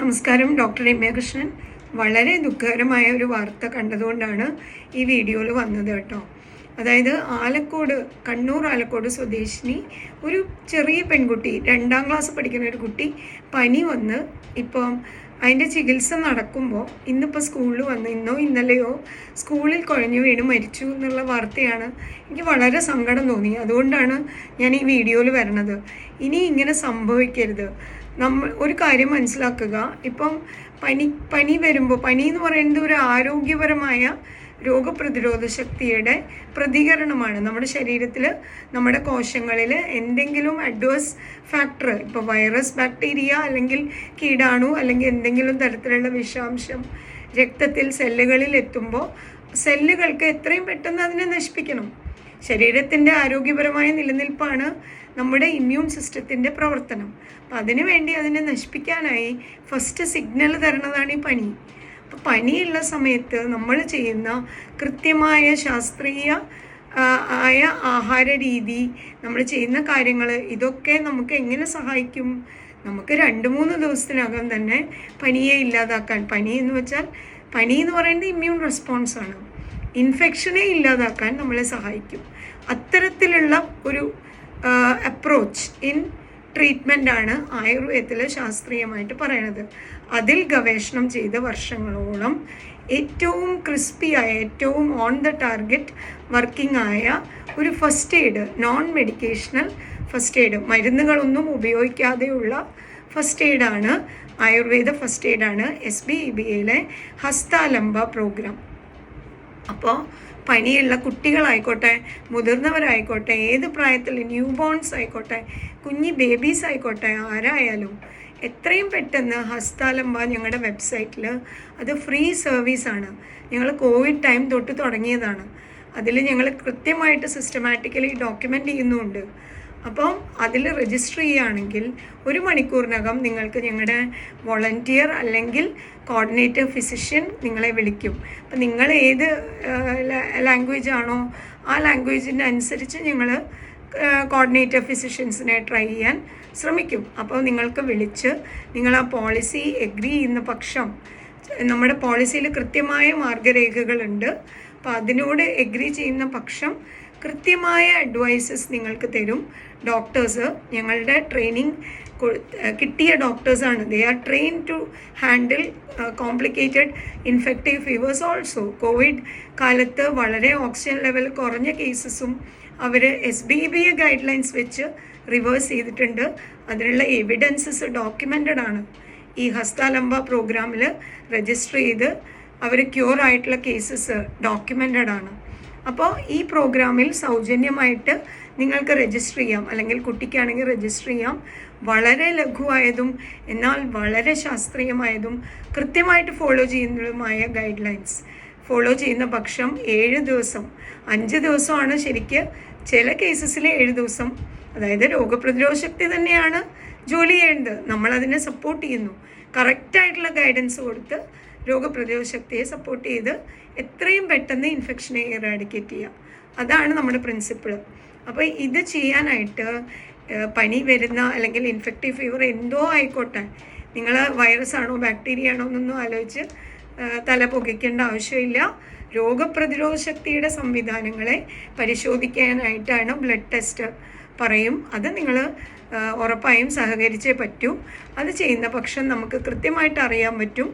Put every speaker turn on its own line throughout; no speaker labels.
നമസ്കാരം ഡോക്ടർ രമ്യകൃഷ്ണൻ. വളരെ ദുഃഖകരമായ ഒരു വാർത്ത കണ്ടതുകൊണ്ടാണ് ഈ വീഡിയോയിൽ വന്നത് കേട്ടോ. അതായത് ആലക്കോട് കണ്ണൂർ ആലക്കോട് സ്വദേശിനി ഒരു ചെറിയ പെൺകുട്ടി രണ്ടാം ക്ലാസ് പഠിക്കുന്ന ഒരു കുട്ടി പനി വന്ന് ഇപ്പം അതിന്റെ ചികിത്സ നടക്കുമ്പോൾ ഇന്നിപ്പോൾ സ്കൂളിൽ വന്ന് ഇന്നോ ഇന്നലെയോ സ്കൂളിൽ കുഴഞ്ഞു വീണ് മരിച്ചു എന്നുള്ള വാർത്തയാണ് എനിക്ക് വളരെ സങ്കടം തോന്നി. അതുകൊണ്ടാണ് ഞാൻ ഈ വീഡിയോയിൽ വരണത്. ഇനി ഇങ്ങനെ സംഭവിക്കരുത്. നമ്മൾ ഒരു കാര്യം മനസ്സിലാക്കുക. ഇപ്പം പനി പനി വരുമ്പോൾ പനി എന്ന് പറയുന്നത് ഒരു ആരോഗ്യപരമായ രോഗപ്രതിരോധ ശക്തിയുടെ പ്രതികരണമാണ്. നമ്മുടെ ശരീരത്തിൽ നമ്മുടെ കോശങ്ങളിൽ എന്തെങ്കിലും അഡ്വേഴ്സ് ഫാക്ടർ ഇപ്പോൾ വൈറസ് ബാക്ടീരിയ അല്ലെങ്കിൽ കീടാണു അല്ലെങ്കിൽ എന്തെങ്കിലും തരത്തിലുള്ള വിഷാംശം രക്തത്തിൽ സെല്ലുകളിൽ എത്തുമ്പോൾ സെല്ലുകൾക്ക് എത്രയും പെട്ടെന്ന് അതിനെ നശിപ്പിക്കണം. ശരീരത്തിന്റെ ആരോഗ്യപരമായ നിലനിൽപ്പാണ് നമ്മുടെ ഇമ്മ്യൂൺ സിസ്റ്റത്തിന്റെ പ്രവർത്തനം. അപ്പം അതിനു വേണ്ടി അതിനെ നശിപ്പിക്കാനായി ഫസ്റ്റ് സിഗ്നൽ തരണതാണ് ഈ പനി. അപ്പം പനിയുള്ള സമയത്ത് നമ്മൾ ചെയ്യുന്ന കൃത്യമായ ശാസ്ത്രീയ ആയ ആഹാര രീതി നമ്മൾ ചെയ്യുന്ന കാര്യങ്ങൾ ഇതൊക്കെ നമുക്ക് എങ്ങനെ സഹായിക്കും? നമുക്ക് രണ്ട് മൂന്ന് ദിവസത്തിനകം തന്നെ പനിയെ ഇല്ലാതാക്കാൻ പനി എന്ന് വെച്ചാൽ പനി എന്ന് പറയുന്നത് ഇമ്മ്യൂൺ റെസ്പോൺസ് ആണ്. ഇൻഫെക്ഷനെ ഇല്ലാതാക്കാൻ നമ്മളെ സഹായിക്കും. അത്തരത്തിലുള്ള ഒരു അപ്രോച്ച് ഇൻ ട്രീറ്റ്മെന്റ് ആണ് ആയുർവേദത്തിൽ ശാസ്ത്രീയമായിട്ട് പറയണത്. അതിൽ ഗവേഷണം ചെയ്ത വർഷങ്ങളോളം ഏറ്റവും ക്രിസ്പിയായ ഏറ്റവും ഓൺ ദ ടാർഗറ്റ് വർക്കിംഗ് ആയ ഒരു first aid non medicational first aid മരുന്നുകളൊന്നും ഉപയോഗിക്കാതെയുള്ള ഫസ്റ്റ് എയ്ഡാണ് ആയുർവേദ ഫസ്റ്റ് എയ്ഡാണ് എസ് ബി ഇ ബി എയിലെ ഹസ്താലംബ പ്രോഗ്രാം അപ്പോൾ പനിയുള്ള കുട്ടികളായിക്കോട്ടെ മുതിർന്നവരായിക്കോട്ടെ ഏത് പ്രായത്തിൽ ന്യൂ ബോൺസ് ആയിക്കോട്ടെ കുഞ്ഞി ബേബീസ് ആയിക്കോട്ടെ ആരായാലും എത്രയും പെട്ടെന്ന് ഹസ്താലംബ ഞങ്ങളുടെ വെബ്സൈറ്റിൽ അത് ഫ്രീ സർവീസാണ് ഞങ്ങൾ കോവിഡ് ടൈം തൊട്ട് തുടങ്ങിയതാണ്. അതിൽ ഞങ്ങൾ കൃത്യമായിട്ട് സിസ്റ്റമാറ്റിക്കലി ഡോക്യുമെന്റ് ചെയ്യുന്നുമുണ്ട് അപ്പം അതിൽ രജിസ്റ്റർ ചെയ്യുകയാണെങ്കിൽ ഒരു മണിക്കൂറിനകം നിങ്ങൾക്ക് ഞങ്ങളുടെ വോളണ്ടിയർ അല്ലെങ്കിൽ കോർഡിനേറ്റർ ഫിസിഷ്യൻ നിങ്ങളെ വിളിക്കും. അപ്പം നിങ്ങൾ ഏത് ലാംഗ്വേജ് ആണോ ആ ലാംഗ്വേജിന്റെ അനുസരിച്ച് ഞങ്ങൾ കോർഡിനേറ്റർ ഫിസിഷ്യൻസിനെ ട്രൈ ചെയ്യാൻ ശ്രമിക്കും. അപ്പോൾ നിങ്ങൾക്ക് വിളിച്ച് നിങ്ങൾ ആ പോളിസി എഗ്രി ചെയ്യുന്ന പക്ഷം നമ്മുടെ പോളിസിയിൽ കൃത്യമായ മാർഗരേഖകളുണ്ട്. അപ്പോൾ അതിനോട് എഗ്രി ചെയ്യുന്ന പക്ഷം കൃത്യമായ അഡ്വൈസസ് നിങ്ങൾക്ക് തരും. ഡോക്ടേഴ്സ് ഞങ്ങളുടെ ട്രെയിനിങ് കിട്ടിയ ഡോക്ടേഴ്സാണ് they are trained to handle complicated infective fevers also COVID കാലത്ത് വളരെ ഓക്സിജൻ ലെവൽ കുറഞ്ഞ കേസസും അവർ S B B guidelines വെച്ച് റിവേഴ്സ് ചെയ്തിട്ടുണ്ട്. അതിനുള്ള എവിഡൻസസ് ഡോക്യുമെന്റഡ് ആണ്. ഈ ഹസ്താലംബ പ്രോഗ്രാമിൽ രജിസ്റ്റർ ചെയ്ത് അവർ ക്യൂർ ആയിട്ടുള്ള കേസസ് ഡോക്യുമെന്റഡ് ആണ്. അപ്പോൾ ഈ പ്രോഗ്രാമിൽ സൗജന്യമായിട്ട് നിങ്ങൾക്ക് രജിസ്റ്റർ ചെയ്യാം. അല്ലെങ്കിൽ കുട്ടിക്കാണെങ്കിൽ രജിസ്റ്റർ ചെയ്യാം. വളരെ ലഘുവായതും എന്നാൽ വളരെ ശാസ്ത്രീയമായതും കൃത്യമായിട്ട് ഫോളോ ചെയ്യുന്നതുമായ ഗൈഡ് ലൈൻസ് ഫോളോ ചെയ്യുന്ന പക്ഷം ഏഴ് ദിവസം. അഞ്ച് ദിവസമാണ് ശരിക്ക്. ചില കേസസിൽ ഏഴ് ദിവസം. അതായത് രോഗപ്രതിരോധ ശക്തി തന്നെയാണ് ജോലി ചെയ്യേണ്ടത്. നമ്മളതിനെ സപ്പോർട്ട് ചെയ്യുന്നു. കറക്റ്റായിട്ടുള്ള ഗൈഡൻസ് കൊടുത്ത് രോഗപ്രതിരോധ ശക്തിയെ സപ്പോർട്ട് ചെയ്ത് എത്രയും പെട്ടെന്ന് ഇൻഫെക്ഷനെ ഇറാഡിക്കേറ്റ് ചെയ്യുക അതാണ് നമ്മുടെ പ്രിൻസിപ്പിൾ അപ്പോൾ ഇത് ചെയ്യാനായിട്ട് പനി വരുന്ന അല്ലെങ്കിൽ ഇൻഫെക്റ്റീവ് ഫീവർ എന്തോ ആയിക്കോട്ടെ നിങ്ങൾ വൈറസ് ആണോ ബാക്ടീരിയ ആണോ എന്നൊന്നും ആലോചിച്ച് തല പുകയ്ക്കേണ്ട ആവശ്യമില്ല. രോഗപ്രതിരോധ ശക്തിയുടെ സംവിധാനങ്ങളെ പരിശോധിക്കാനായിട്ടാണ് ബ്ലഡ് ടെസ്റ്റ് പറയും. അത് നിങ്ങൾ ഉറപ്പായും സഹകരിച്ചേ പറ്റൂ. അത് ചെയ്യുന്ന പക്ഷം നമുക്ക് കൃത്യമായിട്ട് അറിയാൻ പറ്റും.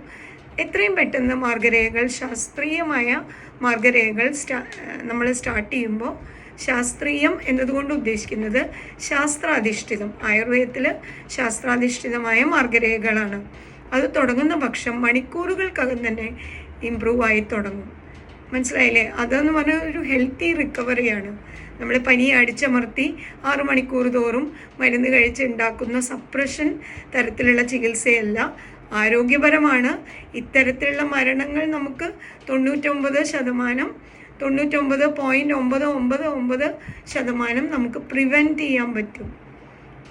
എത്രയും പെട്ടെന്ന് മാർഗരേഖകൾ ശാസ്ത്രീയമായ മാർഗരേഖകൾ സ്റ്റാ നമ്മൾ സ്റ്റാർട്ട് ചെയ്യുമ്പോൾ ശാസ്ത്രീയം എന്നതുകൊണ്ട് ഉദ്ദേശിക്കുന്നത് ശാസ്ത്രാധിഷ്ഠിതം. ആയുർവേദത്തിൽ ശാസ്ത്രാധിഷ്ഠിതമായ മാർഗരേഖകളാണ്. അത് തുടങ്ങുന്ന പക്ഷം മണിക്കൂറുകൾക്കകം തന്നെ ഇമ്പ്രൂവ് ആയി തുടങ്ങും. മനസ്സിലായില്ലേ? അതെന്ന് പറഞ്ഞാൽ ഒരു ഹെൽത്തി റിക്കവറിയാണ്. നമ്മൾ പനി അടിച്ചമർത്തി ആറു മണിക്കൂർ തോറും മരുന്ന് കഴിച്ച് ഉണ്ടാക്കുന്ന സപ്രഷൻ തരത്തിലുള്ള ചികിത്സയല്ല ആരോഗ്യപരമാണ്. ഇത്തരത്തിലുള്ള മരണങ്ങൾ നമുക്ക് തൊണ്ണൂറ്റൊമ്പത് ശതമാനം തൊണ്ണൂറ്റൊമ്പത് പോയിന്റ് ഒമ്പത് ഒമ്പത് ഒമ്പത് ശതമാനം നമുക്ക് പ്രിവെന്റ് ചെയ്യാൻ പറ്റും.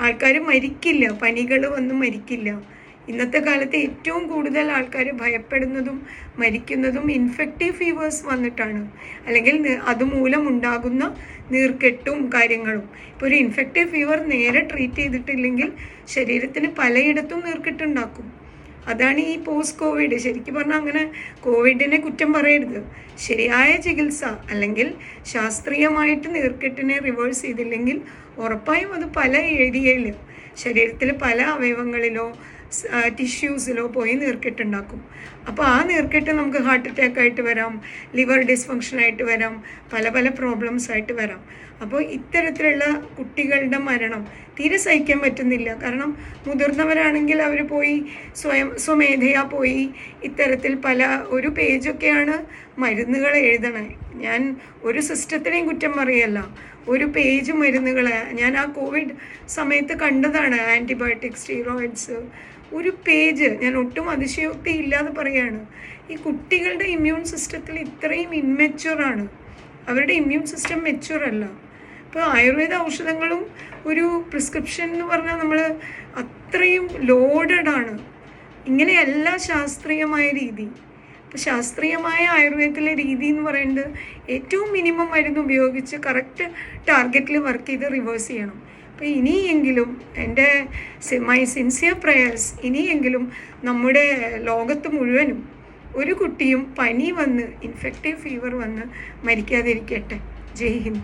ആൾക്കാർ മരിക്കില്ല പനികൾ വന്ന് മരിക്കില്ല. ഇന്നത്തെ കാലത്ത് ഏറ്റവും കൂടുതൽ ആൾക്കാർ ഭയപ്പെടുന്നതും മരിക്കുന്നതും ഇൻഫെക്റ്റീവ് ഫീവേഴ്സ് വന്നിട്ടാണ്. അല്ലെങ്കിൽ അതുമൂലം ഉണ്ടാകുന്ന നീർക്കെട്ടും കാര്യങ്ങളും. ഇപ്പോൾ ഒരു ഇൻഫെക്റ്റീവ് ഫീവർ നേരെ ട്രീറ്റ് ചെയ്തിട്ടില്ലെങ്കിൽ ശരീരത്തിന് പലയിടത്തും നീർക്കെട്ടുണ്ടാക്കും അതാണ് ഈ പോസ്റ്റ് കോവിഡ് ശരിക്കും പറഞ്ഞാൽ അങ്ങനെ കോവിഡിനെ കുറ്റം പറയരുത്. ശരിയായ ചികിത്സ അല്ലെങ്കിൽ ശാസ്ത്രീയമായിട്ട് നീർക്കെട്ടിനെ റിവേഴ്സ് ചെയ്തില്ലെങ്കിൽ ഉറപ്പായും അത് പല ഏരിയയിലും ശരീരത്തിൽ പല അവയവങ്ങളിലോ ടിഷ്യൂസിലോ പോയി നീർക്കെട്ടുണ്ടാക്കും അപ്പോൾ ആ നീർക്കെട്ട് നമുക്ക് ഹാർട്ട് അറ്റാക്ക് ആയിട്ട് വരാം ലിവർ ഡിസ്ഫങ്ഷൻ ആയിട്ട് വരാം പല പല പ്രോബ്ലംസ് ആയിട്ട് വരാം. അപ്പോൾ ഇത്തരത്തിലുള്ള കുട്ടികളുടെ മരണം തീരെ സഹിക്കാൻ പറ്റുന്നില്ല. കാരണം മുതിർന്നവരാണെങ്കിൽ അവർ പോയി സ്വയം സ്വമേധയാ പോയി ഇത്തരത്തിൽ പല ഒരു പേജൊക്കെയാണ് മരുന്നുകൾ എഴുതണേ. ഞാൻ ഒരു സിസ്റ്റത്തിനെയും കുറ്റം പറയല്ല. ഒരു പേജ് മരുന്നുകൾ ഞാൻ ആ കോവിഡ് സമയത്ത് കണ്ടതാണ് ആന്റിബയോട്ടിക് സ്റ്റീറോയിഡ്സ് ഒരു പേജ് ഞാൻ ഒട്ടും അതിശയോക്തി ഇല്ലാതെ പറയാണ് ഈ കുട്ടികളുടെ ഇമ്മ്യൂൺ സിസ്റ്റത്തിൽ ഇത്രയും ഇൻമെച്ചുറാണ് അവരുടെ ഇമ്മ്യൂൺ സിസ്റ്റം മെച്ചുവർ അല്ല. ഇപ്പോൾ ആയുർവേദ ഔഷധങ്ങളും ഒരു പ്രിസ്ക്രിപ്ഷൻ എന്ന് പറഞ്ഞാൽ നമ്മൾ അത്രയും ലോഡഡ് ആണ്. ഇങ്ങനെയല്ല ശാസ്ത്രീയമായ രീതി. അപ്പോൾ ശാസ്ത്രീയമായ ആയുർവേദത്തിലെ രീതി എന്ന് പറയുന്നത് ഏറ്റവും മിനിമം മരുന്ന് ഉപയോഗിച്ച് കറക്റ്റ് ടാർഗറ്റിൽ വർക്ക് ചെയ്ത് റിവേഴ്സ് ചെയ്യണം. അപ്പോൾ ഇനിയെങ്കിലും എന്റെ മൈ സിൻസിയർ പ്രേയേഴ്സ് ഇനിയെങ്കിലും നമ്മുടെ ലോകത്ത് മുഴുവനും ഒരു കുട്ടിയും പനി വന്ന് ഇൻഫെക്റ്റീവ് ഫീവർ വന്ന് മരിക്കാതിരിക്കട്ടെ. ജയ് ഹിന്ദ്.